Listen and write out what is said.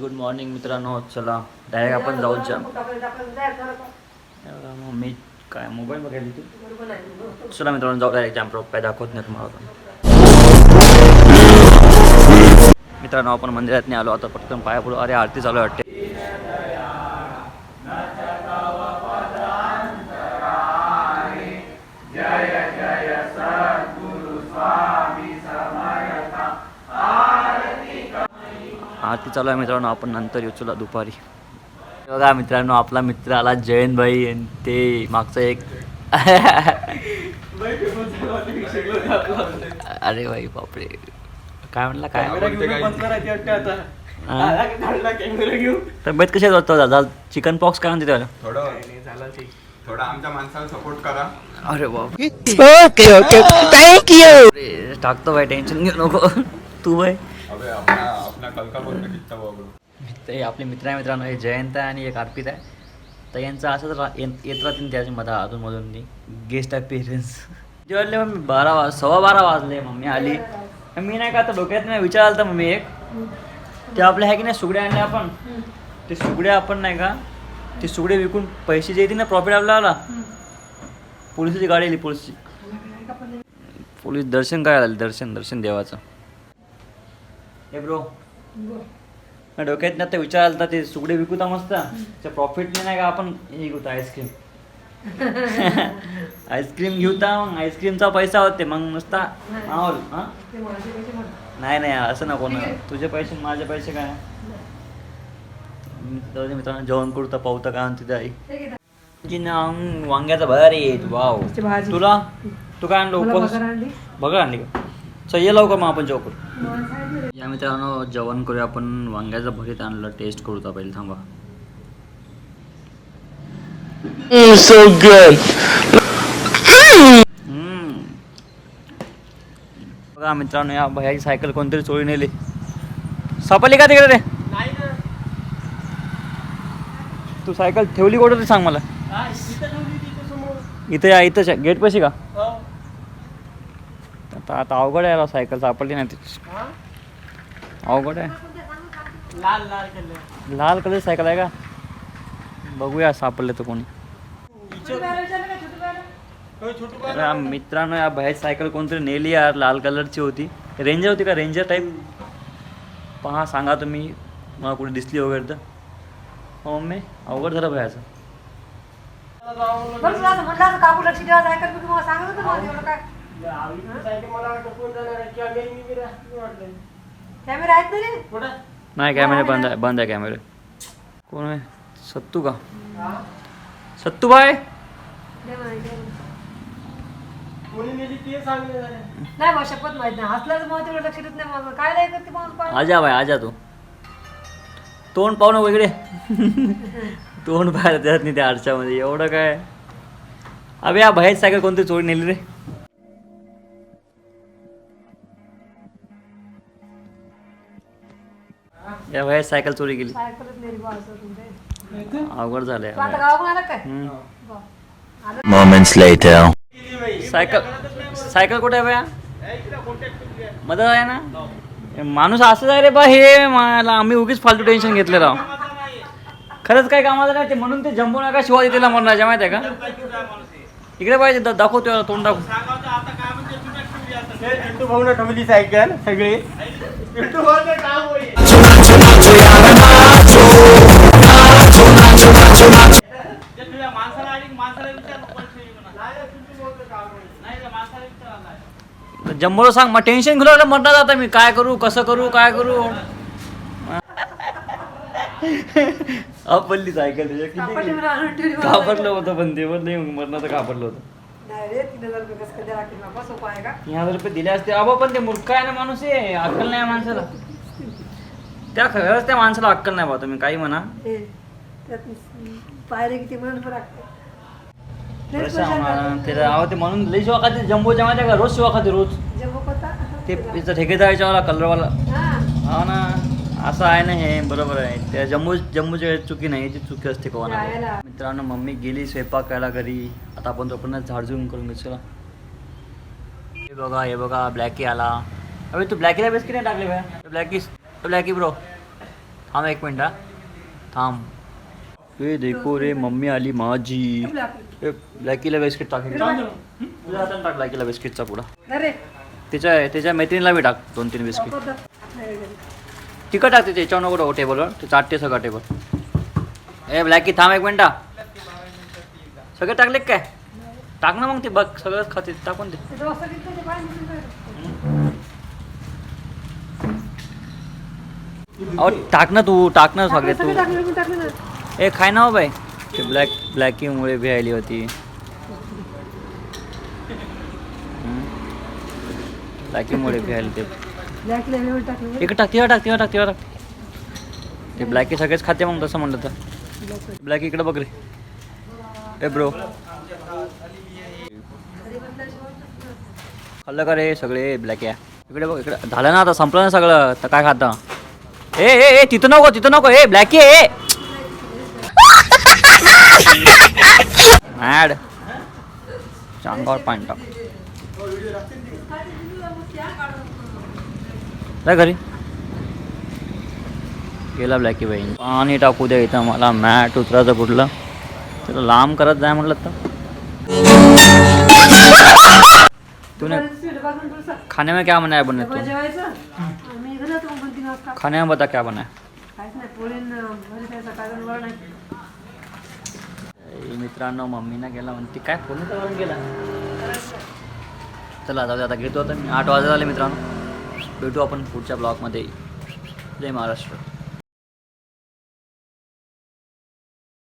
Good morning मित्रांनो चला direct आपण जाऊ जा मम्मी काय मोबाईल बघायला तू चला मित्रांनो जाऊ डायरेक्ट जॅम्प काय दाखवत नाही तुम्हाला. मित्रांनो आपण मंदिरात नाही आलो. आता पटकन पाया पडू अरे आरती चालू आहे वाटते. आरती चालू आहे मित्रांनो आपण नंतर येऊ चला दुपारी. बघा मित्रांनो आपला मित्र आला जयंत भाई आणि ते मागचा एक. अरे भाई बापरे. काय म्हणला काय? हा? तब्येत कशी वाटतं दादा चिकन पॉक्स काय म्हणते त्याला? थोडं. थोडं आमच्या माणसाला सपोर्ट करा. अरे बाप. Thank you. अरे, टाकतो भाई टेन्शन घेऊ नको. तू भाई अबे ते आपले मित्र आहे मित्रांनो हे जयंत आहे आणि एक अर्पित आहे. तर यांचं असंच रा येत येत राहतील त्याच्या मधा अधूनमधून गेस्ट अपिअरन्स जेवले मम्मी बारा वाज सव्वा बारा वाजले मम्मी आली. मी नाही का आता डोक्यात नाही विचार तर मम्मी एक. ते आपले आहे की नाही सुगड्या आणले आपण? ते सुगड्या आपण नाही का? ते सुगडे विकून पैसे जे येतील ना प्रॉफिट आपल्याला. पोलिसाची गाडी आली पोलिसची. पोलीस दर्शन काय आलं दर्शन दर्शन देवाचं. हे ब्रो डोक्यात ना आता विचार आलता ते सुगडे विकूता मस्त. त्या प्रॉफिटने नाही का आपण हे घेऊ आईस्क्रीम आईस्क्रीम घेऊता मग आईस्क्रीमचा पैसा होते मग नुसता माहोल हा? नाही नाही असं नको ना तुझे पैसे माझे पैसे काय? मित्रांनो जेवण करू तर पाहू तर काय म्हणते ते आई. जी ना वांग्याचा भर येत वाव. तुला? तू काय आणलं बघा आणली का? ये लवकर मग आपण जेवण करू. या मित्रांनो जेवण करूया आपण. वांग्याचं भरीत आणलं. टेस्ट करू तर पहिले. थांबा. Mm, so good. हम्म. बघा मित्रांनो या भैयाची सायकल कोणतरी चोरी नेली. सापडली का तिकडे रे? तू सायकल ठेवली कुठं ते सांग मला. इथे या इथंच गेट पशी का? आता आता अवघड आहे सायकल सापडली नाही ती. अवघड आहे. लाल कलर सायकल आहे का? बघूया सापडले तर कोणी. अरे मित्रांनो या बाहेर सायकल कोणतरी नेली यार लाल कलरची होती. रेंजर होती का? रेंजर टाईप पहा सांगा तुम्ही. मला कुठे दिसली वगैरे तर. हो मम्मी अवघड झालं भयाचं कॅमेरा आहेत ना रे? नाही कॅमेरे बंद आहे बंद आहे कॅमेरे. कोण आहे? सत्तू का? सत्तू बाय नाही. बा शपथ माहीत नाही. हसल्याच मग तेवढं लक्ष देत नाही मग काय नाही करते मग पाय? आजा बाय आजा तू. तोंड पाहू नको इकडे. तोंड पाहायला त्यात नाही त्या आरशामध्ये. एवढं काय? अबे या बाहेर सायकल कोणतरी चोरी नेली रे. या बाहेर सायकल चोरी केली. असं. अवघड झालंय. Moments later. सायकल सायकल कुठे आहे बया? मदत आहे ना? माणूस असंच आहे रे बा हे मला आम्ही उगीच फालतू टेन्शन घेतलं राव खरंच काय कामाचं नाही ते म्हणून ते जम्बो नका शिवाजी तिला म्हणणार माहिती आहे का? इकडे पाहिजे दाखव तेव्हा तोंड दाखव. ठेवली सायकल सगळी. जम्बोला सांग मग टेन्शन घेऊ लागलं म्हणणार आता मी. काय करू कसं करू काय करू? आपली सायकल कापडलं होतं पण ते पण नाही मरणाचं कापडलं होतं. सायकल. नाही रे तीन हजार रुपये दिले असते. अबा पण ते मूर्ख आहे ना माणूस आहे अक्कल नाही माणसाला. त्या खरंच त्या माणसाला अक्कल नाही बा तुम्ही काही म्हणा. हे पायरे किती म्हणून पण परेशान आम्हाला करतात. ते अहो ते म्हणून लई शिवा खाते जम्बोच्या माहिती का रोज शिवा खाते रोज. जम्बो कोणता? ते तिचा ठेकेदाराच्या वाला कलरवाला. हा. हो ना. असं आहे ना हे बरोबर आहे. त्या जम्मू जम्मूची चुकी नाही याची चुकी असते कोणा. मित्रांनो मम्मी गेली स्वयंपाक करायला घरी. आता आपण तोपर्यंत झाडझूड करून घेऊ चला. हे बघा हे बघा ब्लॅकी आला. अरे तू ब्लॅकीला बेस की नाही टाकले भाई ब्लॅकी ब्लॅकी ब्रो थांब एक मिनिट हा. थांब. ए देखो रे मम्मी आली माझी। ब्लॅकीला बिस्किट टाक तुझ्या हाताने टाक ब्लॅकीला बिस्किटचा पुडा. त्याच्या त्याच्या मैत्रिणीला बी टाक दोन तीन बिस्किट. तिकट टाकते त्याच्यावर नको टाकू टेबलवर ते चाटते सगळं टेबल ए ब्लॅकी थांब एक मिनिटा. सगळे टाकले का काय? टाक ना मग ते बघ सगळंच खाते टाकून दे. टाक ना तू टाक ना सगळे तू. ए खाय ना हो बाई ते ब्लॅक ब्लॅकीमुळे भ्यायली होती. ब्लॅकीमुळे भ्यायली ते इकडे टाक तिला टाक टाकते ते ब्लॅकी सगळेच खाते मग तसं म्हणलं तर. ब्लॅक इकडे बघ रे. ए ब्रो खाल्लं का रे सगळे ब्लॅक या इकडे बघ इकडे. झालं ना आता संपलं ना सगळं. तर काय खाता? ए ए ए तिथं नको तिथं नको. ए ब्लॅक ए. मॅड चांगावर पाणी टाक. घरी. गेला ब्लॅकी बाई. पाणी टाकू द्या इथं मला. मॅट उतरायचं कुठलं? त्याला लांब करत जाय म्हटलं तर. तूने. खाने में क्या बनाया बने तू? खाने में बता क्या बनाया काहीच नाही पोळीन घरी खायचं काय वरण नाही ए, मित्रांनो मम्मीनं गेला म्हणते काय फोन करून गेला चला जाऊ दे, आता घेतो आता. मी आठ वाजता आले मित्रांनो. भेटू आपण पुढच्या ब्लॉगमध्ये. जय महाराष्ट्र.